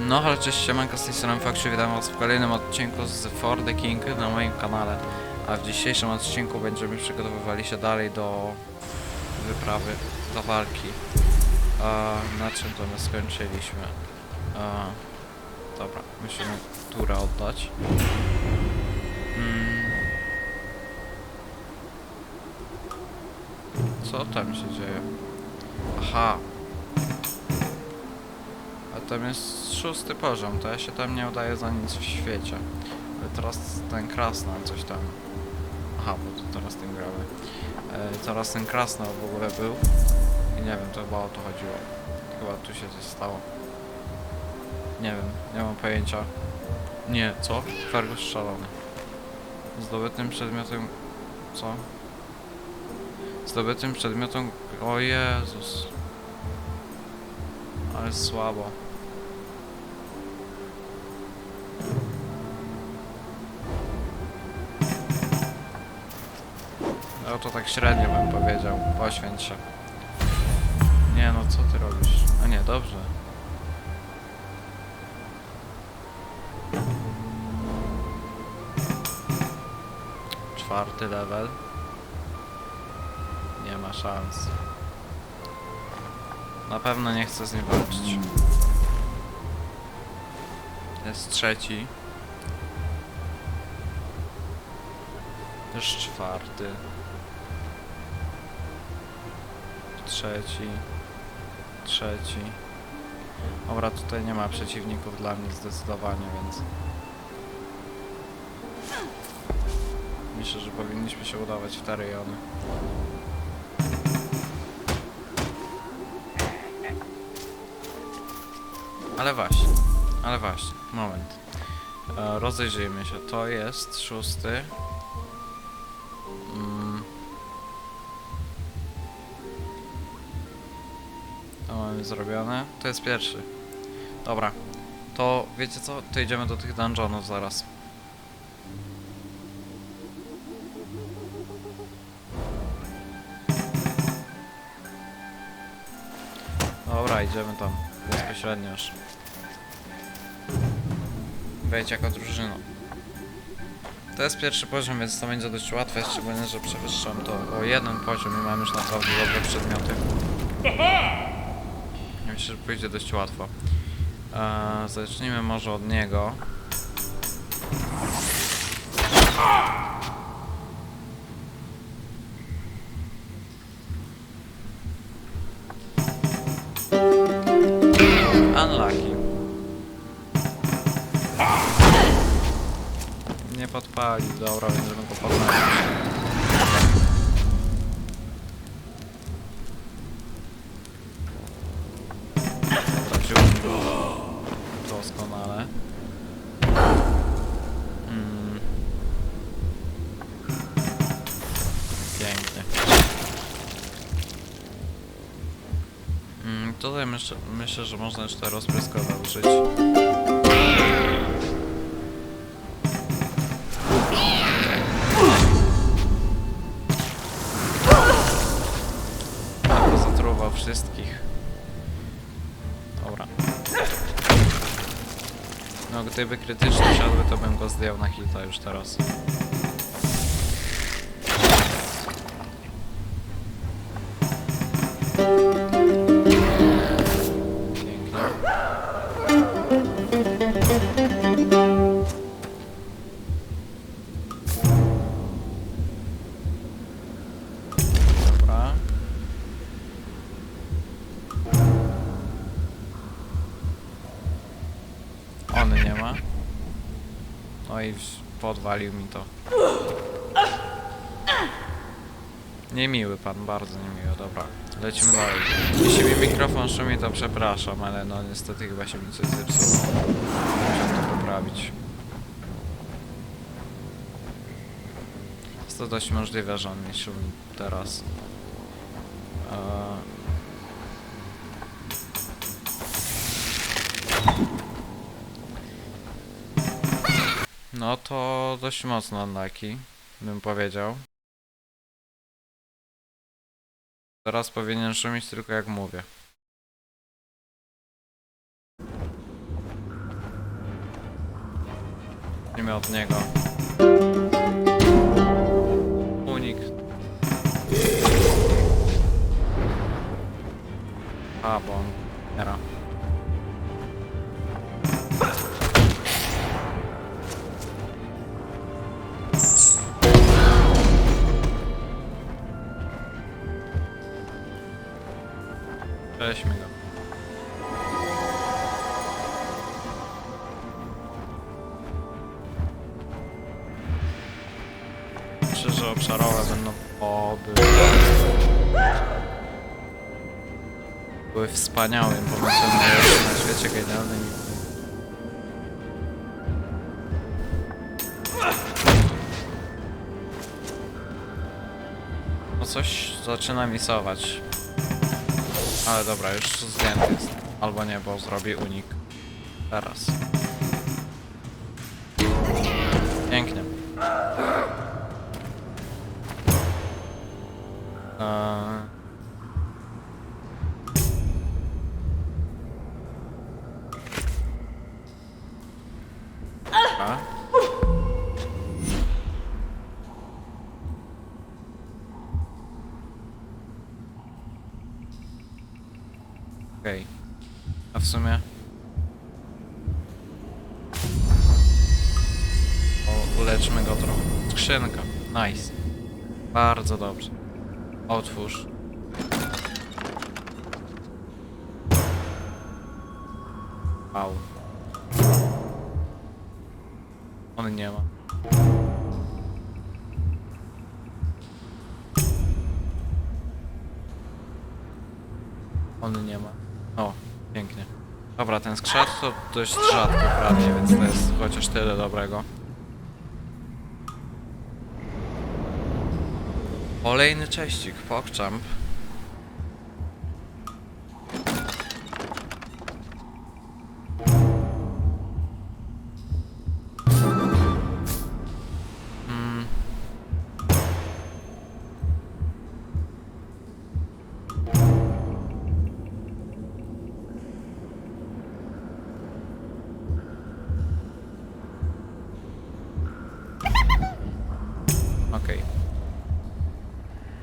No, ale cześć, siemanko, z tej strony Fakrzy, witam was w kolejnym odcinku z For the King na moim kanale. A w dzisiejszym odcinku będziemy przygotowywali się dalej do wyprawy, do walki. A, na czym to my skończyliśmy? A, dobra, musimy turę oddać. Mm. Co tam się dzieje? Aha, a tam jest szósty poziom, to ja się tam nie udaję za nic w świecie. Ale teraz ten krasnal coś tam... Aha, bo to teraz tym gramy. E, teraz ten krasnal w ogóle był. I nie wiem, to chyba o to chodziło. Chyba tu się coś stało. Nie wiem, nie mam pojęcia. Nie, co? Fergus szalony. Zdobytym przedmiotem... Co? Zdobytym przedmiotem... O Jezus. Ale słabo. No to tak średnio bym powiedział. Poświęć się. Nie no, co ty robisz? A nie, dobrze. Czwarty level. Nie ma szans. Na pewno nie chcę z nim walczyć. Jest trzeci. Też czwarty. Trzeci. Trzeci. Dobra, tutaj nie ma przeciwników dla mnie zdecydowanie, więc... Myślę, że powinniśmy się udawać w te rejony. Ale właśnie, ale właśnie, moment. E, rozejrzyjmy się, to jest szósty. Zrobione. To jest pierwszy. Dobra. To wiecie co? To idziemy do tych dungeonów zaraz. Dobra, idziemy tam. Bezpośrednio już. Wejdź jako drużyna. To jest pierwszy poziom, więc to będzie dość łatwe, szczególnie, że przewyższam to o jeden poziom i mam już naprawdę dobre przedmioty. Myślę, że pójdzie dość łatwo. Eee, zacznijmy może od niego. Unlucky. Nie podpali, dobra, będziemy go podnosić. Doskonale. Mm. Pięknie. Mm, tutaj myślę, myślę, że można jeszcze rozpryskowe użyć. No gdyby krytycznie siadły, to bym go zdjął na hita już teraz. On nie ma. No i podwalił mi to. Niemiły pan, bardzo niemiły, dobra. Lecimy dalej. Jeśli mi mikrofon szumi, to przepraszam, ale no niestety chyba się mi coś zepsuło. Musiał to poprawić. Jest to dość możliwe, że on mi szumi teraz. No to dość mocno unlucky, bym powiedział. Teraz powinien szumić tylko jak mówię. Zacznijmy od niego. Unik. A, bo on... Weźmy go. Myślę, że obszarowe będą oby. Były wspaniałym pomysłem na świecie genialnym. No coś zaczyna misować. Ale dobra, już zdjęty jest. Albo nie, bo zrobi unik. Teraz. Pięknie. Eee... Okej. A w sumie... O, uleczmy go trochę. Skrzynka. Nice. Bardzo dobrze. Otwórz. Wow. On nie ma. On nie ma. O, pięknie. Dobra, ten skrzat to dość rzadko prawie, więc to jest chociaż tyle dobrego. Kolejny cześcik, PogChamp.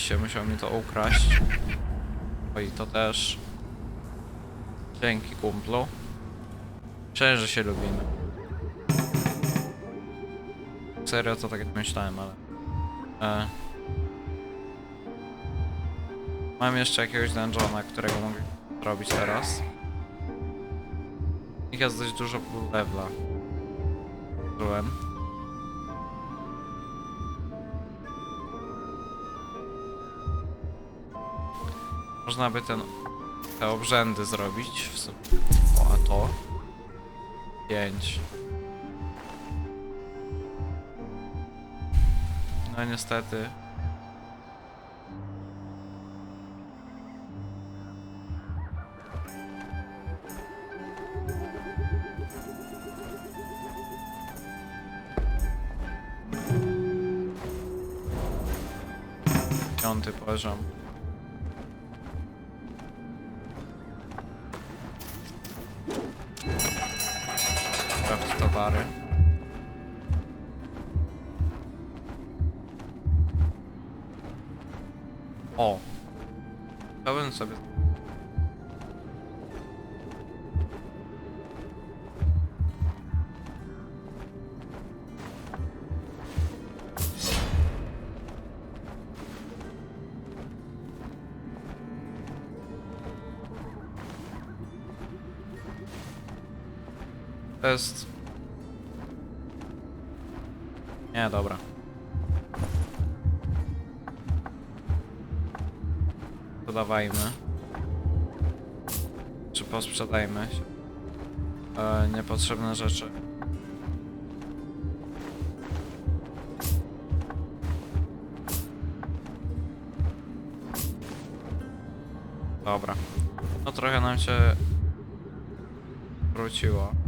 Się musiał mi to ukraść. Oj, to też. Dzięki kumplu. Że się lubimy. Serio, to tak jak myślałem, ale... E... Mam jeszcze jakiegoś dungeona, którego mogę robić teraz. Ich jest dość dużo levela. Byłem. Można by ten, te obrzędy zrobić w sumie. O, a to? Pięć. No niestety. Piąty poziom. Sprawdź towary. O! Pełen sobie. Nie, dobra. Dodawajmy. Czy posprzedajmy e, niepotrzebne rzeczy. Dobra. No trochę nam się wróciło.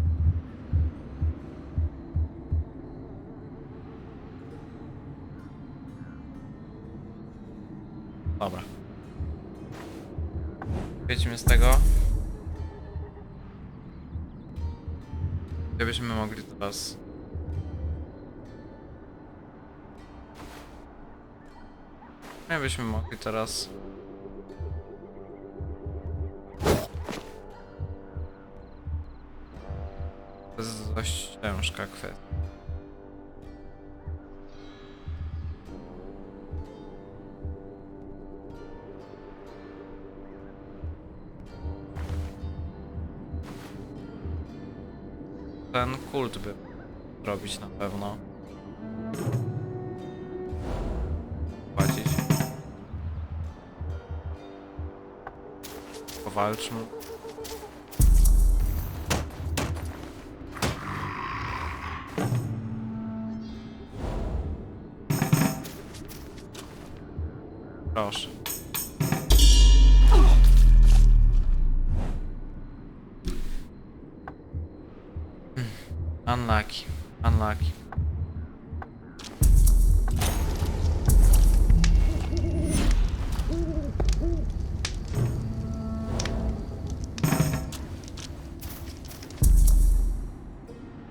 z tego? Gdybyśmy mogli teraz... Gdybyśmy mogli teraz... To jest dość ciężka kwestia. Ten kult by robić na pewno. Płacić. Powalczmy. Proszę. Unlucky. Unlucky.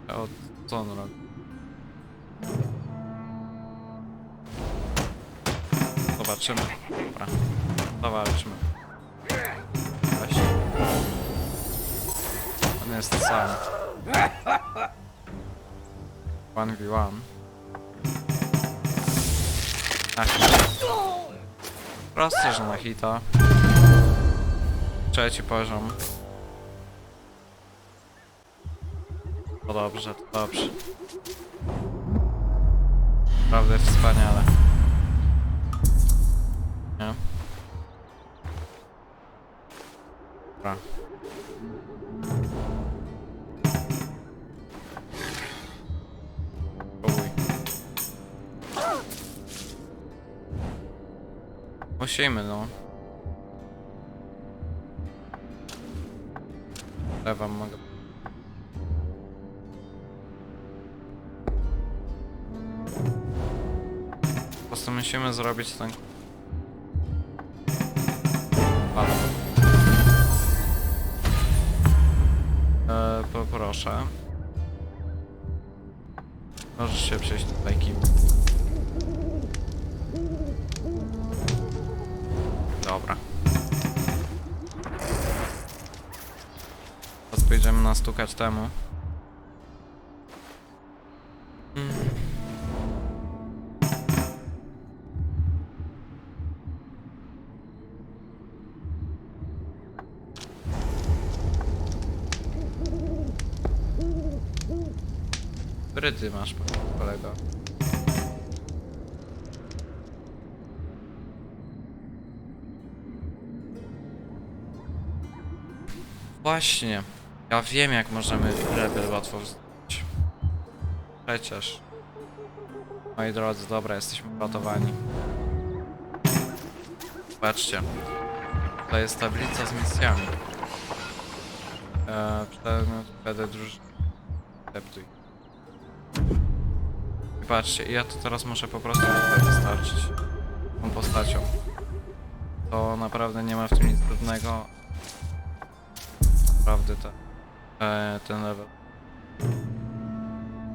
O, co on robi? Zobaczymy. Dobra. Zobaczmy. Weź. On jest sam. 1v1. Na hita. Proste, że na hita. Trzeci poziom. To dobrze, to dobrze. Naprawdę wspaniale. Nie? Dobra. Musimy, no. Wam mogę... Po prostu musimy zrobić ten... Halo. E, poproszę. Możesz się przejść tutaj kim. Dobra. Teraz pójdziemy nastukać temu. Mm. Ty masz, kolego? Właśnie. Ja wiem, jak możemy rebel łatwo wzdać. Przecież. Moi drodzy, dobra, jesteśmy ratowani. Patrzcie. To jest tablica z misjami. Eee, przedmiot, PD drużyny. Akceptuj. I patrzcie, ja to teraz muszę po prostu tutaj dostarczyć tą postacią. To naprawdę nie ma w tym nic trudnego. Naprawdę te, e, ten level.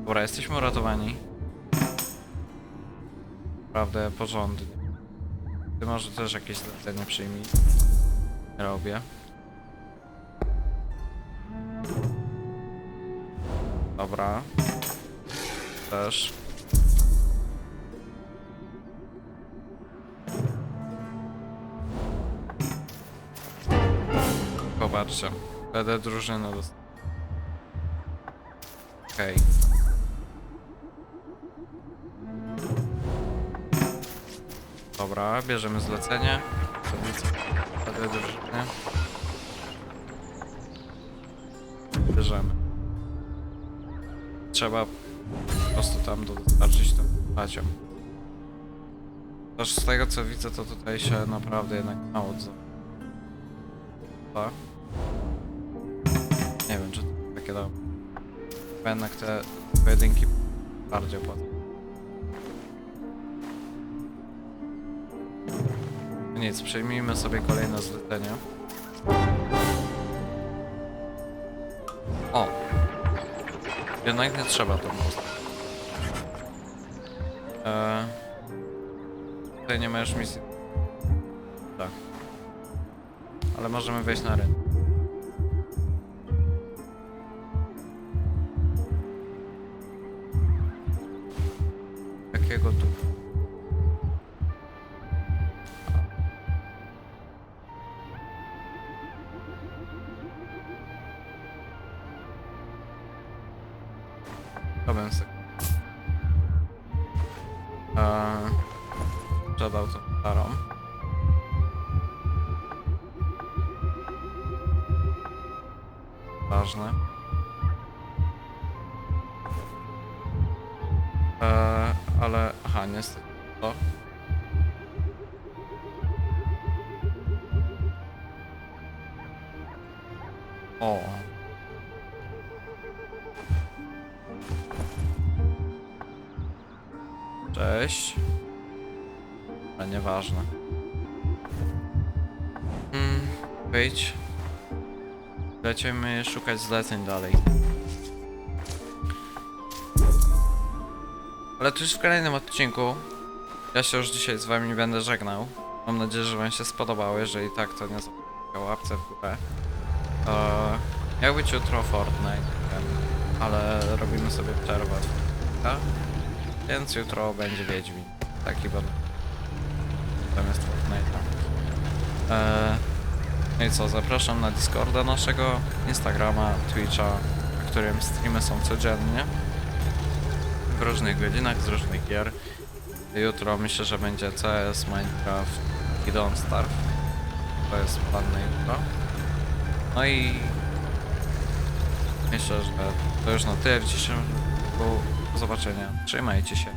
Dobra, jesteśmy uratowani. Naprawdę porządnie. Ty może też jakieś zlecenie przyjmij. Robię. Dobra. Też. Popatrzcie. PD drużyny dost... Okej. Dobra, bierzemy zlecenie. Tablica PD drużyny. Bierzemy. Trzeba po prostu tam dostarczyć postacią. Też z tego co widzę, to tutaj się naprawdę jednak mało co. Chyba Jednak te pojedynki bardziej opłacą. No Nic, przejmijmy sobie kolejne zlecenie. O! Jednak nie trzeba to most. Eee, tutaj nie ma już misji Tak. Ale możemy wejść na rynek. To bym sobie... Eee, sprzedał starą. Ważne. Eee, ale... Aha, niestety to. O. Cześć. Ale nieważne. Mm, wyjdź. Lecimy szukać zleceń dalej. Ale to już w kolejnym odcinku. Ja się już dzisiaj z wami będę żegnał. Mam nadzieję, że wam się spodobało. Jeżeli tak, to nie zapomnijcie o łapce w górę. Eee, miał być jutro Fortnite, ale robimy sobie przerwę. Tak? Więc jutro będzie Wiedźmin. Taki będę. Zamiast Fortnite'a. Eee, no i co, zapraszam na Discorda naszego, Instagrama, Twitcha, na którym streamy są codziennie. W różnych godzinach, z różnych gier. Jutro myślę, że będzie CS, Minecraft i Don't Starve. To jest plan na jutro. No i myślę, że to już na tyle w dzisiejszym. Zobaczenia. Trzymajcie się.